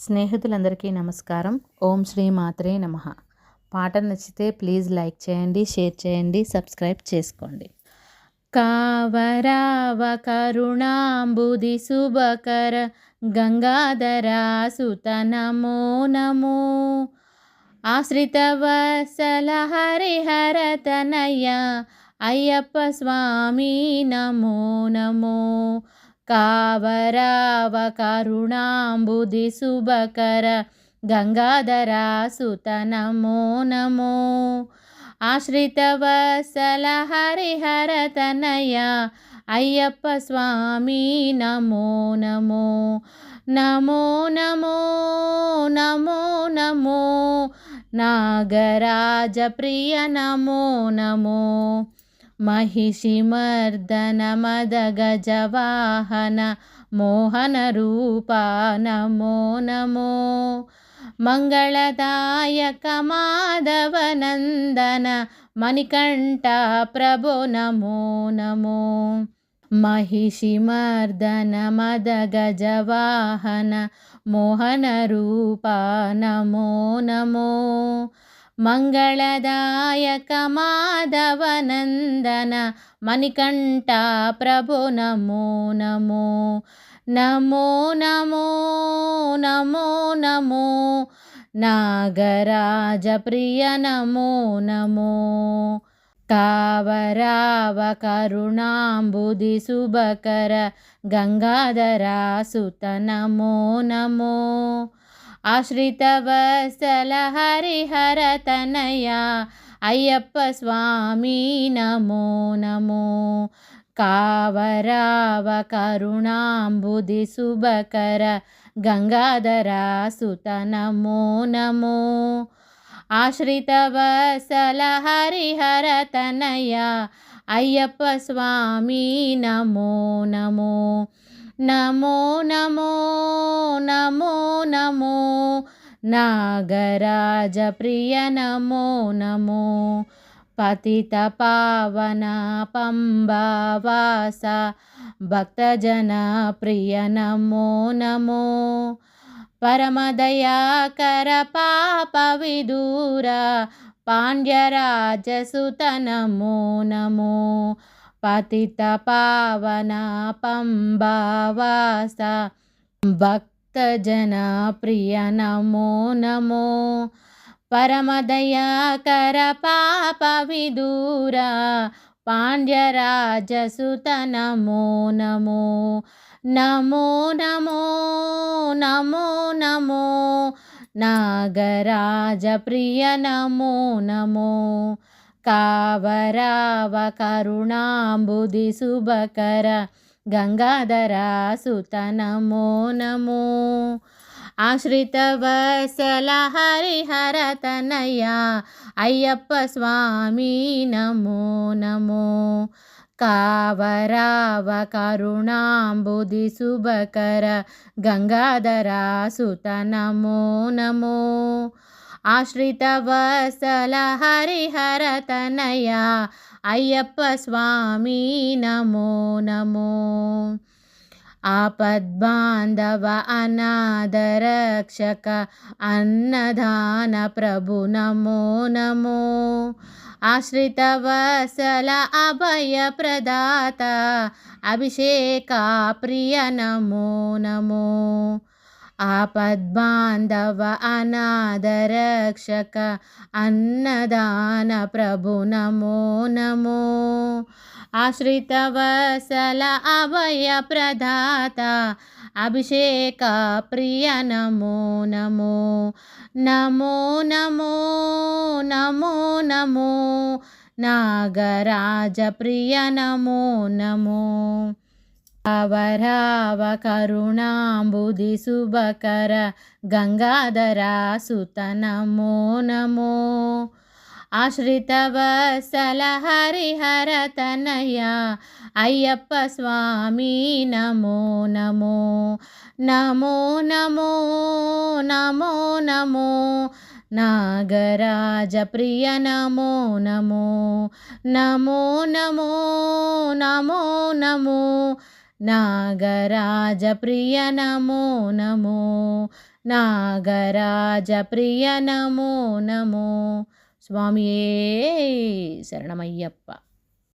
స్నేహితులందరికీ నమస్కారం. ఓం శ్రీ మాత్రే నమ. పాట నచ్చితే ప్లీజ్ లైక్ చేయండి షేర్ చేయండి సబ్స్క్రైబ్ చేసుకోండి. కావరావ కరుణాంబుది శుభకర గంగాధరా సుత నమో నమో. వసల హరిహర తనయ అయ్యప్ప స్వామి నమో నమో. कावकरुणाम्बुधिशुभकर गङ्गाधरासुत नमो नमो। आश्रितवसलहरिहरतनय अय्यप्पस्वामी नमो नमो। नमो नमो नमो नमो। नागराजप्रिय नमो नमो। महिषिमर्दनमदगजवाहन मोहनरूपा नमो नमो मङ्गलदायक माधवनन्दन मणिकण्ठ प्रभो नमो नमो महिषिमर्दन मदगजवाहन मोहनरूपा नमो नमो మంగళదాయక మాధవనందన మణికంఠ ప్రభు నమో నమో నమో నమో నమో నమో నాగరాజ ప్రియ నమో నమో కావరావ కరుణాంబుది శుభకర గంగాధరా సుత నమో నమో आश्रितवत्सलहरिहरतनया। अय्यप्पस्वामी नमो नमो। कावरावकरुणाम्बुधिशुभकर गङ्गाधरा सुत नमो नमो। आश्रितवसलहरिहरतनया अय्यप्पस्वामी नमो नमो। नमो नमो नमो। నమో నాగరాజ ప్రియ నమో నమో పతిత పావన పంబావాస భక్తజన ప్రియ నమో నమో పరమదయాకర పాప విదూర పాండ్యరాజసుత నమో నమో పతిత పావన పంబావాస భక్తజన ప్రియ నమో నమో. పరమదయాకర పాప విదూర పాండ్యరాజసుత నమో నమో. నమో నమో నమో నమో. నాగరాజ ప్రియ నమో నమో. కావరావ కరుణాంబుది శుభకర గంగాధరా సుత నమో. నమో ఆశ్రితవత్సల హరిహర తనయ అయ్యప్ప స్వామి నమో నమో. కావరావ కరుణాంబుది శుభకర గంగాధరా సుత నమో. నమో ఆశ్రితవత్సల హరిహర తనయ అయ్యప్ప స్వామి నమో నమో. ఆపద్బాంధవ అనాథరక్షక అన్నదాన ప్రభు నమో నమో. ఆశ్రితవసల అభయ ప్రదాత అభిషేక ప్రియ నమో నమో. आपद्बान्धव अनादरक्षक अन्नदानप्रभु नमो नमो। आश्रितवसल अवयप्रदाता अभिषेक प्रिय नमो नमो। नमो नमो नमो नमो। नागराजप्रिय नमो नमो। అవరావ కరుణాంబుది శుభకర గంగాధరా సుత నమో. నమో ఆశ్రితవత్సల హరిహర తనయ అయ్యప్ప స్వామి నమో నమో. నమో నమో నమో నమో. నాగరాజ ప్రియ నమో నమో. నమో నమో నమో నమో. నాగరాజ ప్రియ నమో నమో నాగరాజ ప్రియ నమో నమో. స్వామియే శరణమయ్యప్ప.